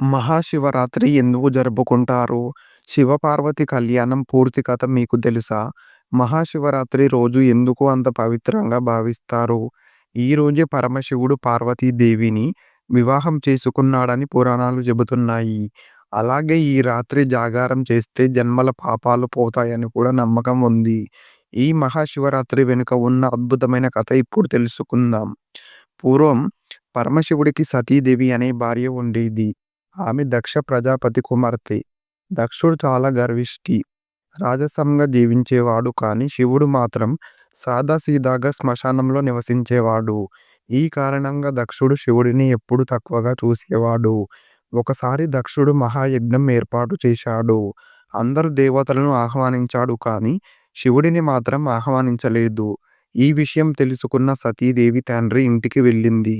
మహాశివరాత్రి ఎందుకు జరుపుకుంటారు? శివపార్వతి కళ్యాణం పూర్తి కథ మీకు తెలుసా? మహాశివరాత్రి రోజు ఎందుకు అంత పవిత్రంగా భావిస్తారు? ఈ రోజే పరమశివుడు పార్వతీదేవిని వివాహం చేసుకున్నాడని పురాణాలు చెబుతున్నాయి. అలాగే ఈ రాత్రి జాగారం చేస్తే జన్మల పాపాలు పోతాయని కూడా నమ్మకం ఉంది. ఈ మహాశివరాత్రి వెనుక ఉన్న అద్భుతమైన కథ ఇప్పుడు తెలుసుకుందాం. పూర్వం పరమశివుడికి సతీదేవి అనే భార్య ఉండేది. ఆమె దక్ష ప్రజాపతి కుమార్తె. దక్షుడు చాలా గర్విష్టి. రాజసంగా జీవించేవాడు కాని శివుడు మాత్రం సాదాసీదాగా శ్మశానంలో నివసించేవాడు. ఈ కారణంగా దక్షుడు శివుడిని ఎప్పుడు తక్కువగా చూసేవాడు. ఒకసారి దక్షుడు మహాయజ్ఞం ఏర్పాటు చేశాడు. అందరు దేవతలను ఆహ్వానించాడు కానీ శివుడిని మాత్రం ఆహ్వానించలేదు. ఈ విషయం తెలుసుకున్న సతీదేవి తండ్రి ఇంటికి వెళ్ళింది.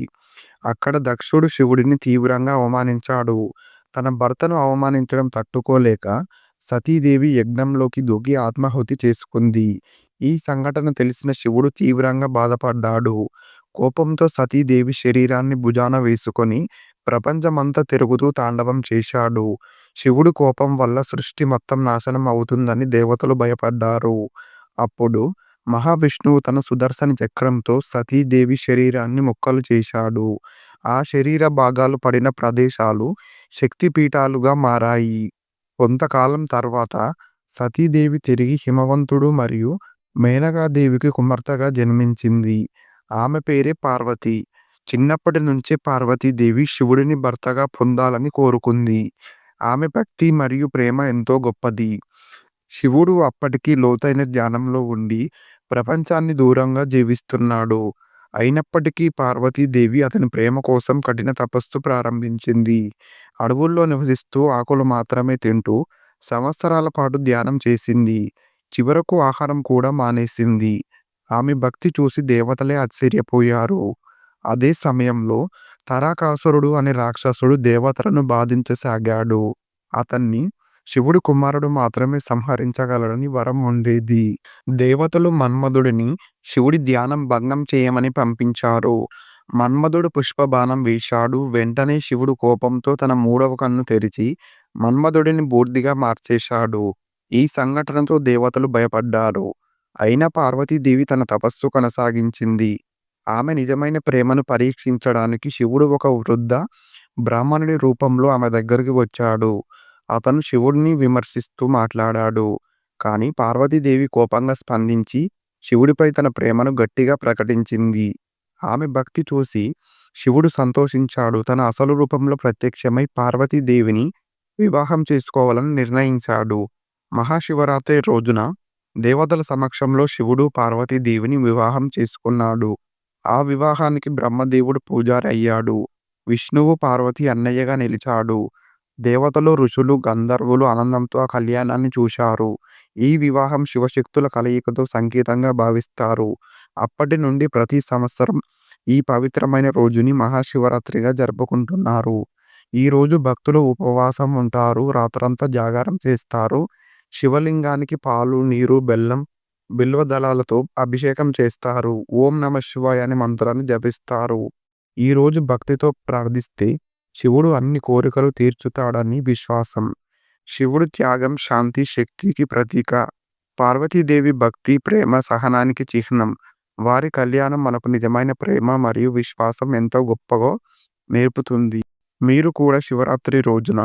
అక్కడ దక్షుడు శివుడిని తీవ్రంగా అవమానించాడు. తన భర్తను అవమానించడం తట్టుకోలేక సతీదేవి యజ్ఞంలోకి దూకి ఆత్మాహుతి చేసుకుంది. ఈ సంఘటన తెలిసిన శివుడు తీవ్రంగా బాధపడ్డాడు. కోపంతో సతీదేవి శరీరాన్ని భుజాన వేసుకొని ప్రపంచమంతా తిరుగుతూ తాండవం చేశాడు. శివుడి కోపం వల్ల సృష్టి మొత్తం నాశనం అవుతుందని దేవతలు భయపడ్డారు. అప్పుడు మహావిష్ణువు తన సుదర్శన చక్రంతో సతీదేవి శరీరాన్ని మొక్కలు చేశాడు. ఆ శరీర భాగాలు పడిన ప్రదేశాలు శక్తిపీఠాలుగా మారాయి. కొంతకాలం తర్వాత సతీదేవి తిరిగి హిమవంతుడు మరియు మేనకాదేవికి కుమార్తెగా జన్మించింది. ఆమె పేరే పార్వతి. చిన్నప్పటి నుంచే పార్వతీదేవి శివుడిని భర్తగా పొందాలని కోరుకుంది. ఆమె భక్తి మరియు ప్రేమ ఎంతో గొప్పది. శివుడు అప్పటికీ లోతైన ధ్యానంలో ఉండి ప్రపంచాన్ని దూరంగా జీవిస్తున్నాడు. అయినప్పటికీ పార్వతీదేవి అతని ప్రేమ కోసం కఠిన తపస్సు ప్రారంభించింది. అడవుల్లో నివసిస్తూ ఆకులు మాత్రమే తింటూ సంవత్సరాల పాటు ధ్యానం చేసింది. చివరకు ఆహారం కూడా మానేసింది. ఆమె భక్తి చూసి దేవతలే ఆశ్చర్యపోయారు. అదే సమయంలో తరాకాసురుడు అనే రాక్షసుడు దేవతలను బాధించసాగాడు. అతన్ని శివుడి కుమారుడు మాత్రమే సంహరించగలడని వరం ఉండేది. దేవతలు మన్మధుడిని శివుడి ధ్యానం భంగం చేయమని పంపించారు. మన్మధుడు పుష్పబాణం వేశాడు. వెంటనే శివుడు కోపంతో తన మూడవ కన్ను తెరిచి మన్మధుడిని బూర్దిగా మార్చేశాడు. ఈ సంఘటనతో దేవతలు భయపడ్డారు. అయినా పార్వతీదేవి తన తపస్సు కొనసాగించింది. ఆమె నిజమైన ప్రేమను పరీక్షించడానికి శివుడు ఒక వృద్ధ బ్రాహ్మణుడి రూపంలో ఆమె దగ్గరికి వచ్చాడు. అతను శివుడిని విమర్శిస్తూ మాట్లాడాడు. కానీ పార్వతీదేవి కోపంగా స్పందించి శివుడిపై తన ప్రేమను గట్టిగా ప్రకటించింది. ఆమె భక్తి చూసి శివుడు సంతోషించాడు. తన అసలు రూపంలో ప్రత్యక్షమై పార్వతీదేవిని వివాహం చేసుకోవాలని నిర్ణయించాడు. మహాశివరాత్రి రోజున దేవతల సమక్షంలో శివుడు పార్వతీదేవిని వివాహం చేసుకున్నాడు. ఆ వివాహానికి బ్రహ్మదేవుడు పూజారి అయ్యాడు. విష్ణువు పార్వతి అన్నయ్యగా నిలిచాడు. దేవతలు, ఋషులు, గంధర్వులు ఆనందంతో ఆ కళ్యాణాన్ని చూశారు. ఈ వివాహం శివశక్తుల కలయికతో సంకేతంగా భావిస్తారు. అప్పటి నుండి ప్రతి సంవత్సరం ఈ పవిత్రమైన రోజుని మహాశివరాత్రిగా జరుపుకుంటున్నారు. ఈ రోజు భక్తులు ఉపవాసం ఉంటారు. రాత్రంతా జాగారం చేస్తారు. శివలింగానికి పాలు, నీరు, బెల్లం, బిల్వ దళాలతో అభిషేకం చేస్తారు. ఓం నమఃశివాయ అనే మంత్రాన్ని జపిస్తారు. ఈరోజు భక్తితో ప్రార్థిస్తే శివుడు అన్ని కోరికలు తీర్చుతాడని విశ్వాసం. శివుడు త్యాగం, శాంతి, శక్తికి ప్రతీక. పార్వతీదేవి భక్తి, ప్రేమ, సహనానికి చిహ్నం. వారి కళ్యాణం మనకు నిజమైన ప్రేమ మరియు విశ్వాసం ఎంతో గొప్పగో నేర్పుతుంది. మీరు కూడా శివరాత్రి రోజున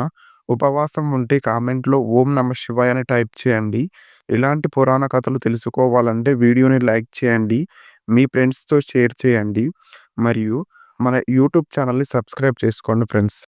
ఉపవాసం ఉంటే కామెంట్లో ఓం నమఃశివాయ అని టైప్ చేయండి. ఇలాంటి పురాణ కథలు తెలుసుకోవాలంటే వీడియోని లైక్ చేయండి. మీ ఫ్రెండ్స్తో షేర్ చేయండి. మరియు మన యూట్యూబ్ ఛానల్ని సబ్స్క్రైబ్ చేసుకోండి ఫ్రెండ్స్.